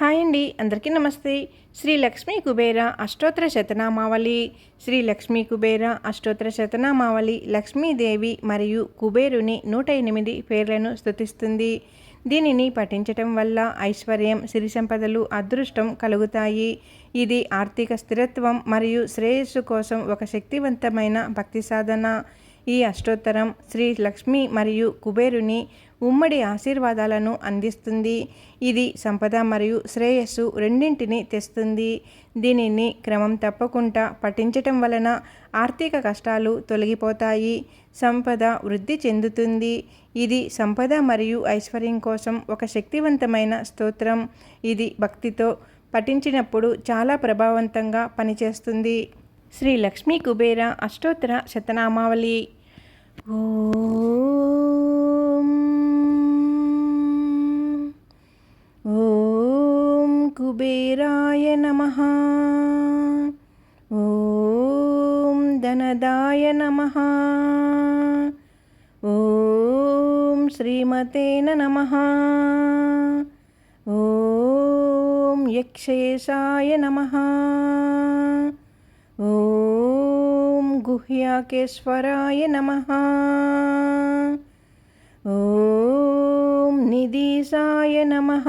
Hi అండి అందరికీ నమస్తే. శ్రీ లక్ష్మీ కుబేర అష్టోత్తర శతనామావళి. శ్రీ లక్ష్మీ కుబేర అష్టోత్తర శతనామావళి లక్ష్మీదేవి మరియు కుబేరుని నూట ఎనిమిది పేర్లను స్థుతిస్తుంది దీనిని పఠించటం వల్ల ఐశ్వర్యం సిరి సంపదలు అదృష్టం కలుగుతాయి. ఇది ఆర్థిక స్థిరత్వం మరియు శ్రేయస్సు కోసం ఒక శక్తివంతమైన భక్తి సాధన. ఈ అష్టోత్తరం శ్రీ లక్ష్మి మరియు కుబేరుని ఉమ్మడి ఆశీర్వాదాలను అందిస్తుంది. ఇది సంపద మరియు శ్రేయస్సు రెండింటిని తెస్తుంది. దీనిని క్రమం తప్పకుండా పఠించటం వలన ఆర్థిక కష్టాలు తొలగిపోతాయి. సంపద వృద్ధి చెందుతుంది. ఇది సంపద మరియు ఐశ్వర్యం కోసం ఒక శక్తివంతమైన స్తోత్రం. ఇది భక్తితో పఠించినప్పుడు చాలా ప్రభావవంతంగా పనిచేస్తుంది. శ్రీ లక్ష్మీ కుబేర అష్టోత్తర శతనామావళి. ఓం ఓం కుబేరాయ నమ. ఓం ధనదాయ నమ. ఓం శ్రీమతేన నమ. ఓం యక్షేశాయ నమ. ఓం గుహ్యాకేశ్వరాయ నమ. ఓం నిదీశాయ నమ.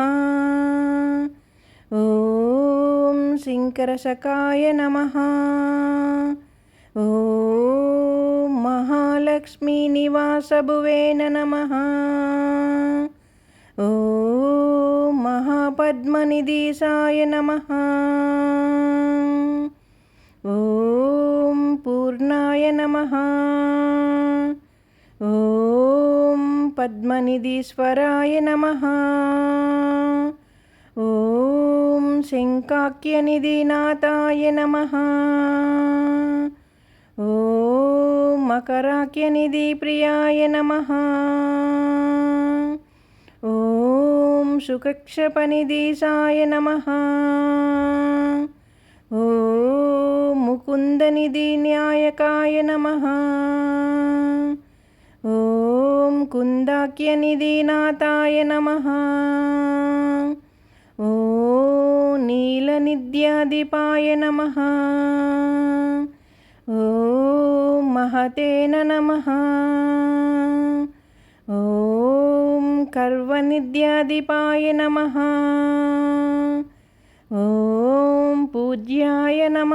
ఓం శంకరశకాయ నమ. ఓం మహాలక్ష్మీనివాసభువేన నమ. ఓం మహాపద్మనిదీశాయ నమ. ఓం పూర్ణాయ నమ. ఓం పద్మనిధీశ్వరాయ నమ. ఓం శంకాక్యనిధినాథాయ నమ. ఓం మకరాక్యనిధిప్రియాయ నమ. ఓం సుకక్షపనిధీశాయ నమ. ఓ ముకుందనిధి న్యాయకాయ నమ. ఓం కుందాక్యనిధినాథాయ నమ. ఓ నీలనిద్యాధిపాయ నమ. ఓ మహతేన నమ. ఓం కర్వనిద్యాధిపాయ నమ. ఓ పూజ్యాయ నమ.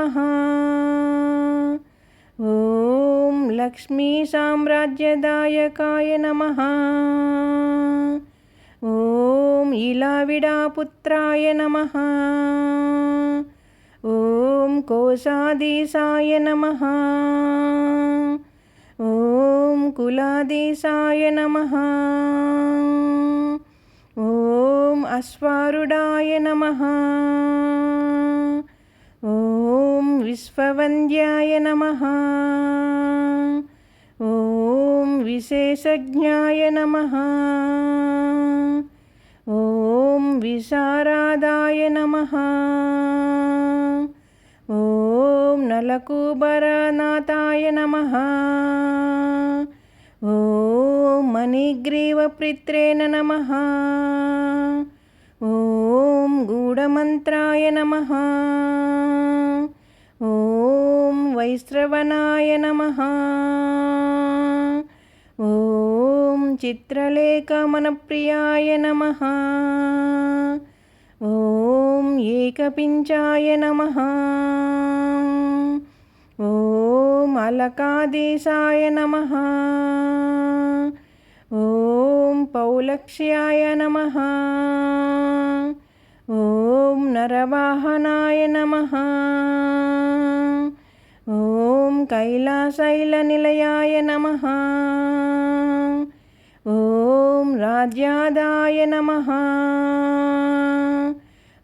ఓం లక్ష్మీ సామ్రాజ్యదాయకాయ నమ. ఓం ఇలావిడాపుత్రాయ నమ. ఓం కోశాదీశాయ నమ. ఓం కులాదీశాయ నమ. ఓం అశ్వారుడాయ నమ. ఓం విశ్వవంద్యాయ నమ. ఓం విశేషజ్ఞాయ నమ. ఓం విశారాదాయ నమ. ఓం నలకూబరనాథాయ నమ. ఓం మణిగ్రీవప్రిత్రేణ నమ. ఓం గూఢమంత్రాయ నమ. ఓం వైశ్రవణాయ నమ. ఓం చిత్రలేఖమనప్రియాయ నమ. ఓం ఏకపించాయ నమ. ఓం అలకాదేశాయ నమ. ఓం పౌలక్ష్యాయ నమ. ఓం నరవాహనాయ నమ. ఓం కైలాసైలనిలయాయ నమ. ఓం రాజ్యాదాయ నమ.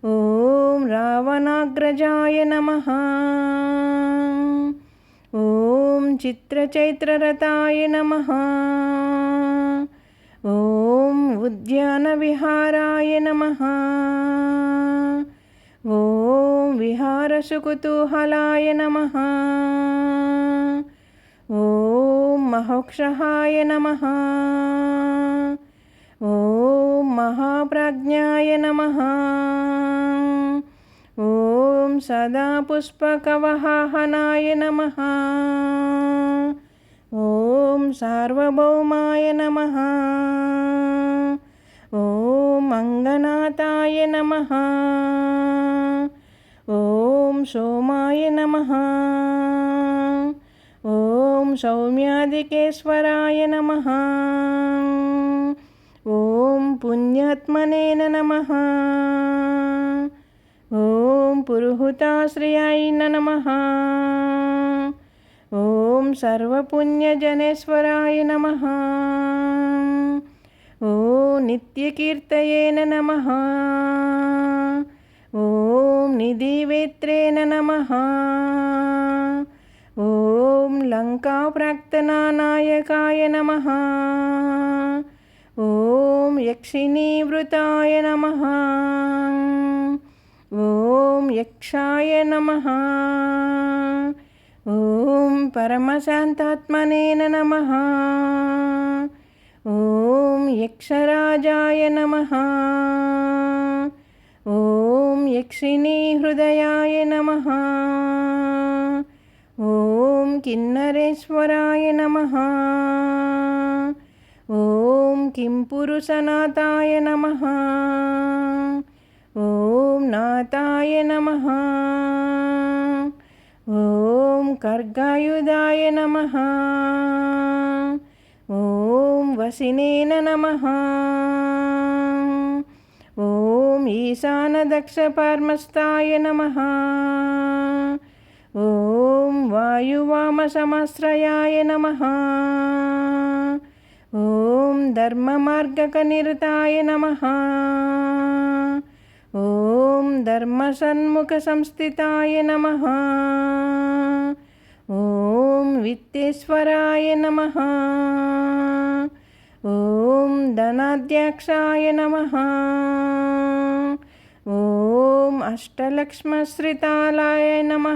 ఓం రావణాగ్రజాయ నమ. ఓం చిత్రచైత్రరథాయ నమ. ఓం ఉద్యాన విహారాయ నమ. ఓం విహారసుకుతూహలాయ నమ. ఓం మహోక్షహాయ నమ. ఓం మహాప్రాజ్ఞాయ నమ. సదా పుష్పకవహాహనాయ నమ. ఓం సార్వభౌమాయ నమ. ఓం అంగనాథాయ నమ. ఓం సోమాయ నమ. ఓం సౌమ్యాదికేశ్వరాయ నమ. ఓం పుణ్యాత్మనే నమ. ఓం పురుహుతాశ్రయాయ నమ. ఓం సర్వపుణ్యజనేశ్వరాయ నమ. ఓ నిత్యకీర్తయేన నమ. ఓం నిధివేత్రేణ నమ. ఓం లంకాప్రాక్తనానాయకాయ నమ. ఓం యక్షిణీవృతాయ నమ. ఓం యక్షాయ నమ. ఓం పరమశాంతాత్మనే నమ. ఓం యక్షరాజాయ నమ. ఓం యక్షిణీ హృదయాయ నమ. ఓం కిన్నరేశ్వరాయ నమ. ఓం కిం పురుషనాథాయ నమ. ఓం నాథాయ నమ. ఓం ఖర్గాయుధాయ నమ. ఓం వసినేన నమ. ఓం ఈశానదక్షపర్మస్తాయ నమ. ఓం వాయువామసమాశ్రయాయ నమ. ఓం ధర్మమార్గకనిరతాయ నమ. ఓం ధర్మసన్ముఖసంస్థితాయ నమ. ఓం విత్తేశ్వరాయ నమ. ఓం ధనాధ్యక్షాయ నమ. ఓం అష్టలక్ష్మశ్రితాలాయ నమ.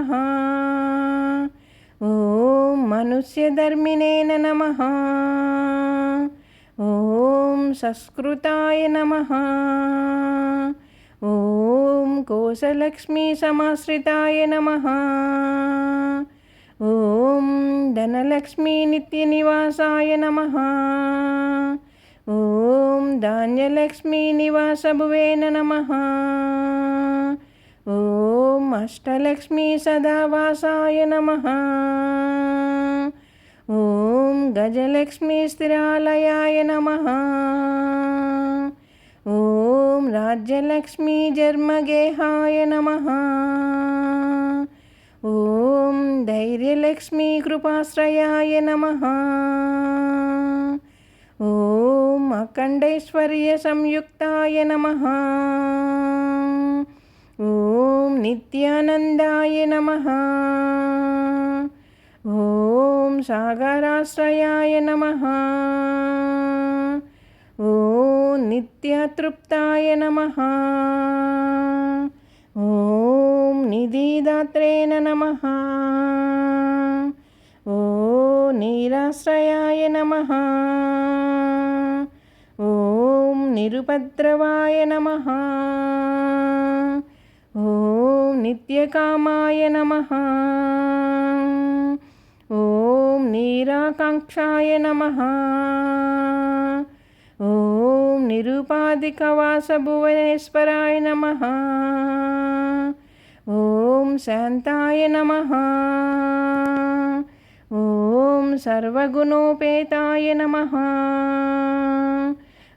ఓం మనుష్యధర్మిణే నమ. ఓం సంస్కృతాయ నమ. ఓం కోశలక్ష్మీ సమాశ్రితాయ నమ. ఓం ధనలక్ష్మీ నిత్యనివాసాయ నమ. ఓం ధాన్యలక్ష్మీ నివాసభువేన నమ. ఓం అష్టలక్ష్మీ సదావాసాయ నమ. ఓం రాజ్యలక్ష్మీ జర్మగేహాయ నమ. ఓం ధైర్యలక్ష్మీ కృపాశ్రయాయ నమ. ఓం అఖండైశ్వర్య సంయుక్తాయ నమ. ఓం నిత్యానందాయ నమ. ఓం సాగరాశ్రయాయ నమ. ఓ నిత్యతృప్తాయ నమ. ఓం నిధిదాత్రేణ నమ. ఓ నీరాశ్రయాయ నమ. ఓం నిరుపద్రవాయ నమ. ఓం నిత్యకామాయ నమ. ఓం నీరాకాంక్షాయ నమ. ఓం నిరుపాధికవాసభువనేశ్వరాయ నమ. ఓం శాంతాయ నమ. ఓం సర్వగుణోపేతాయ నమ.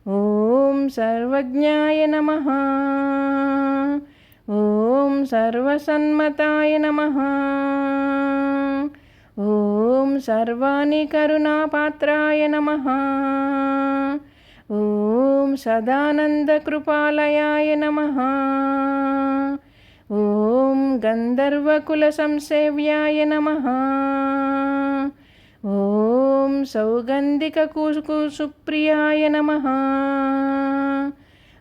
ఓం సర్వజ్ఞాయ నమ. ఓం సర్వసన్మతాయ నమ. ఓం సర్వాణి కరుణాపాత్రాయ నమ. ఓం సదానందకృపాలయాయ నమ. ఓం గంధర్వకుల సంసేవ్యాయ నమ. ఓం సౌగంధిక సౌగంధికకుసుప్రియాయ నమ.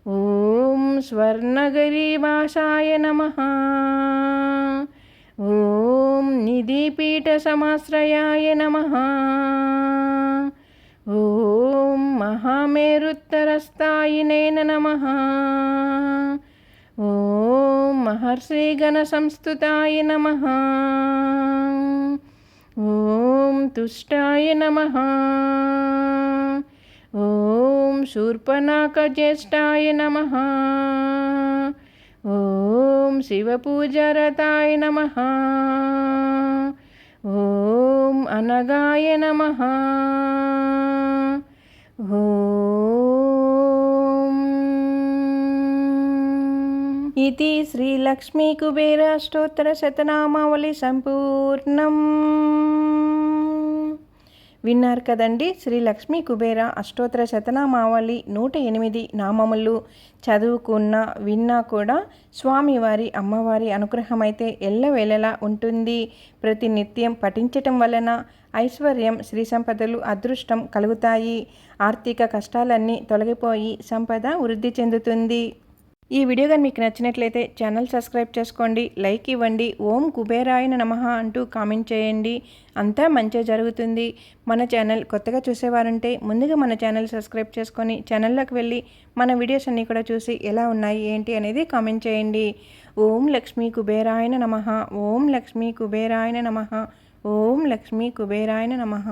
ఓం స్వర్ణగరీవాసాయ నమ. ఓం నిధిపీఠసమాశ్రయాయ నమ. ఓం మహామేరుత్తరస్థాయినేన నమ. ఓం మహర్షిగణ సంస్థుతాయ నమ. ఓం తుష్టాయ నమ. ఓం శూర్పణాకజ్యేష్ఠాయ నమ. ఓం శివపూజారతాయ నమ. ఓం అనగాయ నమ. ఇది శ్రీలక్ష్మీకుబేరాష్టోత్తరశతనామావళి సంపూర్ణం. విన్నారు కదండి శ్రీ లక్ష్మీ కుబేర అష్టోత్తర శతనామావళి నూట ఎనిమిది నామములు చదువుకున్న విన్నా కూడా స్వామివారి అమ్మవారి అనుగ్రహం అయితే ఎల్లవేళలా ఉంటుంది. ప్రతి నిత్యం పఠించటం వలన ఐశ్వర్యం శ్రీ సంపదలు అదృష్టం కలుగుతాయి. ఆర్థిక కష్టాలన్నీ తొలగిపోయి సంపద వృద్ధి చెందుతుంది. ఈ వీడియో కానీ మీకు నచ్చినట్లయితే ఛానల్ సబ్స్క్రైబ్ చేసుకోండి లైక్ ఇవ్వండి ఓం కుబేరాయన నమః అంటూ కామెంట్ చేయండి. అంతా మంచిగా జరుగుతుంది. మన ఛానల్ కొత్తగా చూసేవారంటే ముందుగా మన ఛానల్ సబ్స్క్రైబ్ చేసుకొని ఛానల్లోకి వెళ్ళి మన వీడియోస్ అన్నీ కూడా చూసి ఎలా ఉన్నాయి ఏంటి అనేది కామెంట్ చేయండి. ఓం లక్ష్మీ కుబేరాయన నమః ఓం లక్ష్మీ కుబేరాయన నమః. ఓం లక్ష్మీ కుబేరాయన నమః.